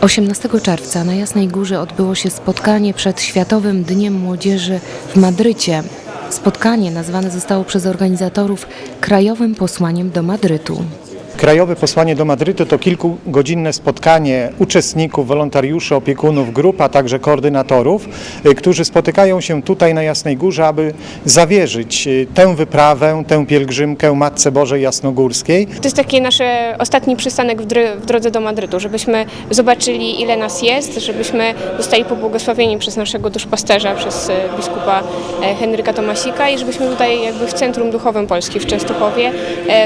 18 czerwca na Jasnej Górze odbyło się spotkanie przed Światowym Dniem Młodzieży w Madrycie. Spotkanie nazwane zostało przez organizatorów krajowym posłaniem do Madrytu. Krajowe posłanie do Madrytu to kilkugodzinne spotkanie uczestników, wolontariuszy, opiekunów grup, a także koordynatorów, y, którzy spotykają się tutaj na Jasnej Górze, aby zawierzyć y, tę wyprawę, tę pielgrzymkę Matce Bożej Jasnogórskiej. To jest taki nasz e, ostatni przystanek w, drodze do Madrytu, żebyśmy zobaczyli ile nas jest, żebyśmy zostali pobłogosławieni przez naszego duszpasterza, przez e, biskupa e, Henryka Tomasika i żebyśmy tutaj jakby w centrum duchowym Polski, w Częstochowie,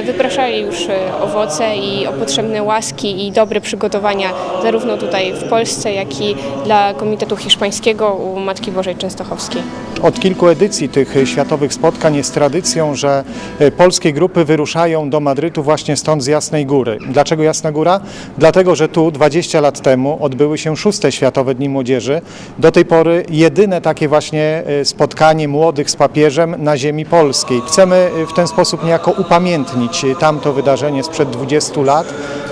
wypraszali już e, owoce i o potrzebne łaski i dobre przygotowania zarówno tutaj w Polsce, jak i dla Komitetu Hiszpańskiego u Matki Bożej Częstochowskiej. Od kilku edycji tych światowych spotkań jest tradycją, że y, polskie grupy wyruszają do Madrytu właśnie stąd z Jasnej Góry. Dlaczego Jasna Góra? Dlatego, że tu 20 lat temu odbyły się szóste Światowe Dni Młodzieży. Do tej pory jedyne takie właśnie y, spotkanie młodych z papieżem na ziemi polskiej. Chcemy y, w ten sposób niejako upamiętnić tamto wydarzenie sprzed 20 lat,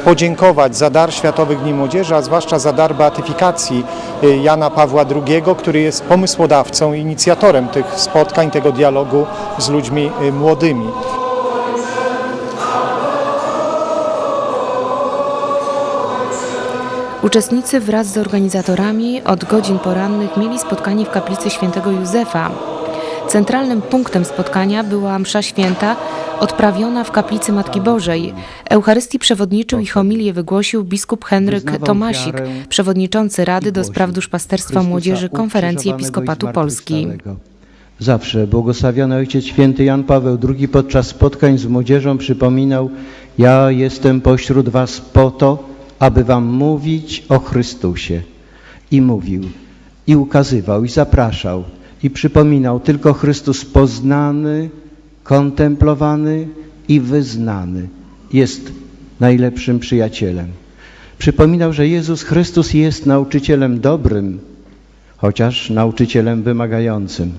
podziękować za dar Światowych Dni Młodzieży, a zwłaszcza za dar beatyfikacji y, Jana Pawła II, który jest pomysłodawcą i inicjatorem tych spotkań, tego dialogu z ludźmi y, młodymi. Uczestnicy wraz z organizatorami od godzin porannych mieli spotkanie w kaplicy świętego Józefa. Centralnym punktem spotkania była msza święta odprawiona w kaplicy Matki Bożej. Eucharystii przewodniczył i homilię wygłosił biskup Henryk Tomasik, przewodniczący Rady do spraw duszpasterstwa młodzieży Konferencji Episkopatu Polski. Zawsze błogosławiony Ojciec Święty Jan Paweł II podczas spotkań z młodzieżą przypominał Ja jestem pośród was po to, aby wam mówić o Chrystusie. I mówił, i ukazywał, i zapraszał, i przypominał tylko Chrystus poznany, kontemplowany i wyznany jest najlepszym przyjacielem. Przypominał, że Jezus Chrystus jest nauczycielem dobrym, chociaż nauczycielem wymagającym.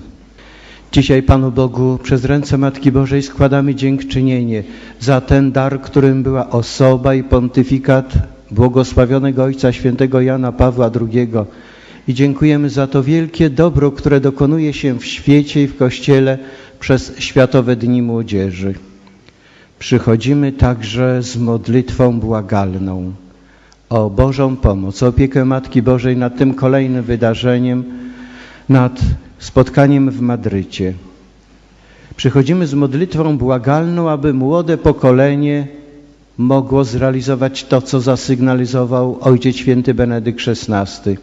Dzisiaj Panu Bogu przez ręce Matki Bożej składamy dziękczynienie za ten dar, którym była osoba i pontyfikat błogosławionego Ojca Świętego Jana Pawła II. I dziękujemy za to wielkie dobro, które dokonuje się w świecie i w Kościele przez Światowe Dni Młodzieży. Przychodzimy także z modlitwą błagalną o Bożą pomoc, o opiekę Matki Bożej nad tym kolejnym wydarzeniem, nad spotkaniem w Madrycie. Przychodzimy z modlitwą błagalną, aby młode pokolenie mogło zrealizować to, co zasygnalizował Ojciec Święty Benedykt XVI.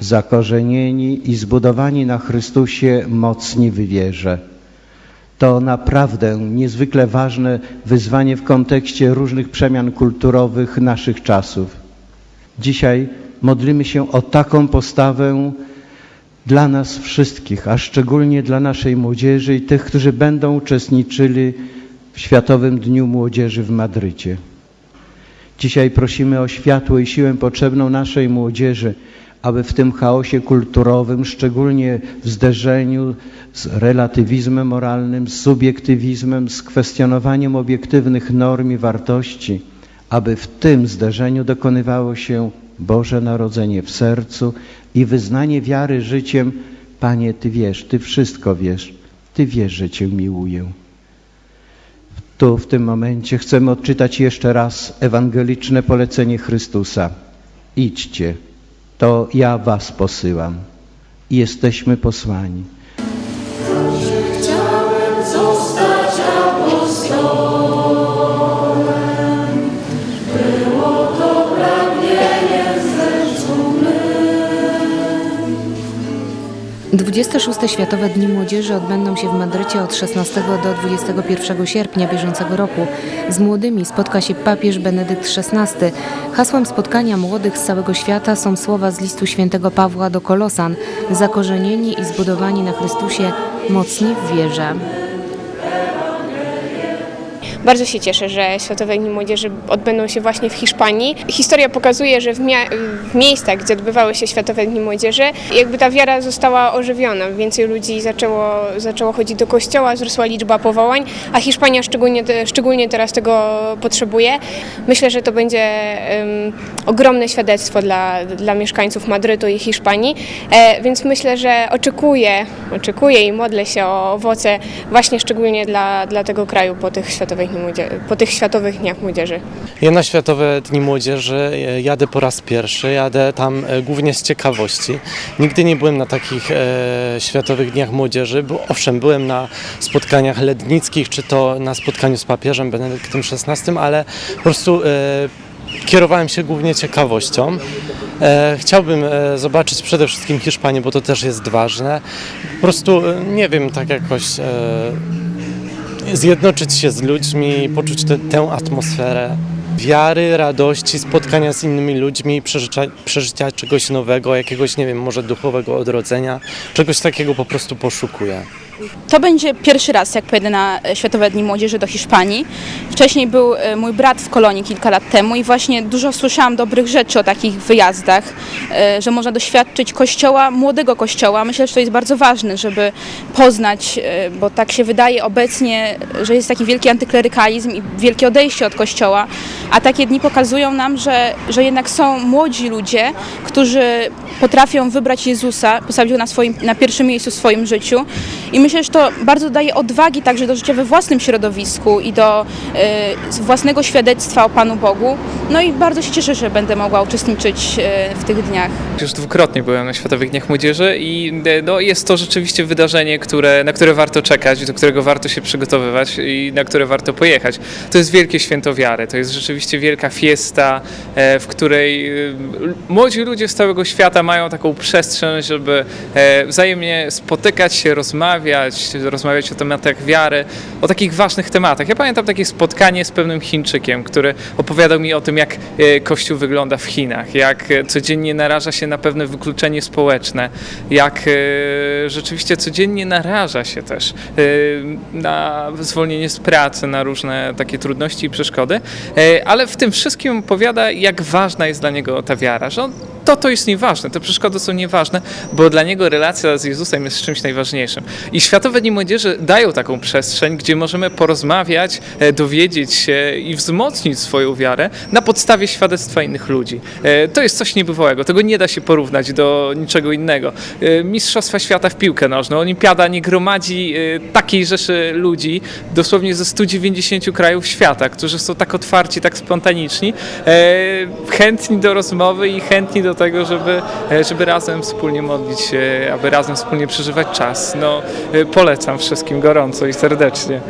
Zakorzenieni i zbudowani na Chrystusie mocni w wierze. To naprawdę niezwykle ważne wyzwanie w kontekście różnych przemian kulturowych naszych czasów. Dzisiaj modlimy się o taką postawę dla nas wszystkich, a szczególnie dla naszej młodzieży i tych, którzy będą uczestniczyli w Światowym Dniu Młodzieży w Madrycie. Dzisiaj prosimy o światło i siłę potrzebną naszej młodzieży, aby w tym chaosie kulturowym, szczególnie w zderzeniu z relatywizmem moralnym, z subiektywizmem, z kwestionowaniem obiektywnych norm i wartości, aby w tym zderzeniu dokonywało się Boże Narodzenie w sercu i wyznanie wiary życiem. Panie, Ty wiesz, Ty wszystko wiesz, Ty wiesz, że Cię miłuję. Tu w tym momencie chcemy odczytać jeszcze raz ewangeliczne polecenie Chrystusa. Idźcie, to ja was posyłam. I jesteśmy posłani. 26 Światowe Dni Młodzieży odbędą się w Madrycie od 16 do 21 sierpnia bieżącego roku. Z młodymi spotka się papież Benedykt XVI. Hasłem spotkania młodych z całego świata są słowa z listu świętego Pawła do Kolosan: zakorzenieni i zbudowani na Chrystusie, mocni w wierze. Bardzo się cieszę, że Światowe Dni Młodzieży odbędą się właśnie w Hiszpanii. Historia pokazuje, że w, w miejscach, gdzie odbywały się Światowe Dni Młodzieży, jakby ta wiara została ożywiona. Więcej ludzi zaczęło, zaczęło chodzić do kościoła, wzrosła liczba powołań, a Hiszpania szczególnie, szczególnie teraz tego potrzebuje. Myślę, że to będzie em, ogromne świadectwo dla, dla mieszkańców Madrytu i Hiszpanii, e, więc myślę, że oczekuję, oczekuję i modlę się o owoce właśnie szczególnie dla, dla tego kraju po tych, światowych dni młodzie- po tych Światowych Dniach Młodzieży. Ja na Światowe Dni Młodzieży e, jadę po raz pierwszy, jadę tam e, głównie z ciekawości. Nigdy nie byłem na takich e, Światowych Dniach Młodzieży, bo owszem, byłem na spotkaniach lednickich, czy to na spotkaniu z papieżem Benedyktem XVI, ale po prostu e, kierowałem się głównie ciekawością. E, chciałbym zobaczyć przede wszystkim Hiszpanię, bo to też jest ważne. Po prostu, nie wiem, tak jakoś... Zjednoczyć się z ludźmi, poczuć te, tę atmosferę wiary, radości, spotkania z innymi ludźmi, przeżycia, przeżycia czegoś nowego, jakiegoś, nie wiem, może duchowego odrodzenia. Czegoś takiego po prostu poszukuję. To będzie pierwszy raz, jak pojedę na e, Światowe Dni Młodzieży do Hiszpanii. Wcześniej był e, mój brat w Kolonii kilka lat temu i właśnie dużo słyszałam dobrych rzeczy o takich wyjazdach, e, że można doświadczyć kościoła, młodego kościoła. Myślę, że to jest bardzo ważne, żeby poznać, bo tak się wydaje obecnie, że jest taki wielki antyklerykalizm i wielkie odejście od kościoła, a takie dni pokazują nam, że, że jednak są młodzi ludzie, którzy potrafią wybrać Jezusa, postawić go na, swoim, na pierwszym miejscu w swoim życiu. I myślę, że to bardzo daje odwagi także do życia we własnym środowisku i do e, własnego świadectwa o Panu Bogu. No i bardzo się cieszę, że będę mogła uczestniczyć e, w tych dniach. Już dwukrotnie byłem na Światowych Dniach Młodzieży i e, no, jest to rzeczywiście wydarzenie, które, na które warto czekać, do którego warto się przygotowywać i na które warto pojechać. To jest wielkie święto wiary, to jest rzeczywiście wielka fiesta, e, w której e, młodzi ludzie z całego świata mają taką przestrzeń, żeby e, wzajemnie spotykać się, rozmawiać, rozmawiać o tematach wiary, o takich ważnych tematach. Ja pamiętam takie spotkanie z pewnym Chińczykiem, który opowiadał mi o tym, jak e, Kościół wygląda w Chinach, jak e, codziennie naraża się na pewne wykluczenie społeczne, jak e, rzeczywiście codziennie naraża się też na zwolnienie z pracy, na różne takie trudności i przeszkody, ale w tym wszystkim opowiada, jak ważna jest dla niego ta wiara, że on to to jest nieważne, te przeszkody są nieważne, bo dla niego relacja z Jezusem jest czymś najważniejszym. I Światowe Dni Młodzieży dają taką przestrzeń, gdzie możemy porozmawiać, e, dowiedzieć się i wzmocnić swoją wiarę na podstawie świadectwa innych ludzi. E, To jest coś niebywałego, tego nie da się porównać do niczego innego. E, Mistrzostwa Świata w piłkę nożną, olimpiada nie gromadzi takiej rzeszy ludzi, dosłownie ze 190 krajów świata, którzy są tak otwarci, tak spontaniczni, chętni do rozmowy i chętni do tego, żeby, żeby razem wspólnie modlić się, aby razem wspólnie przeżywać czas. No, polecam wszystkim gorąco i serdecznie.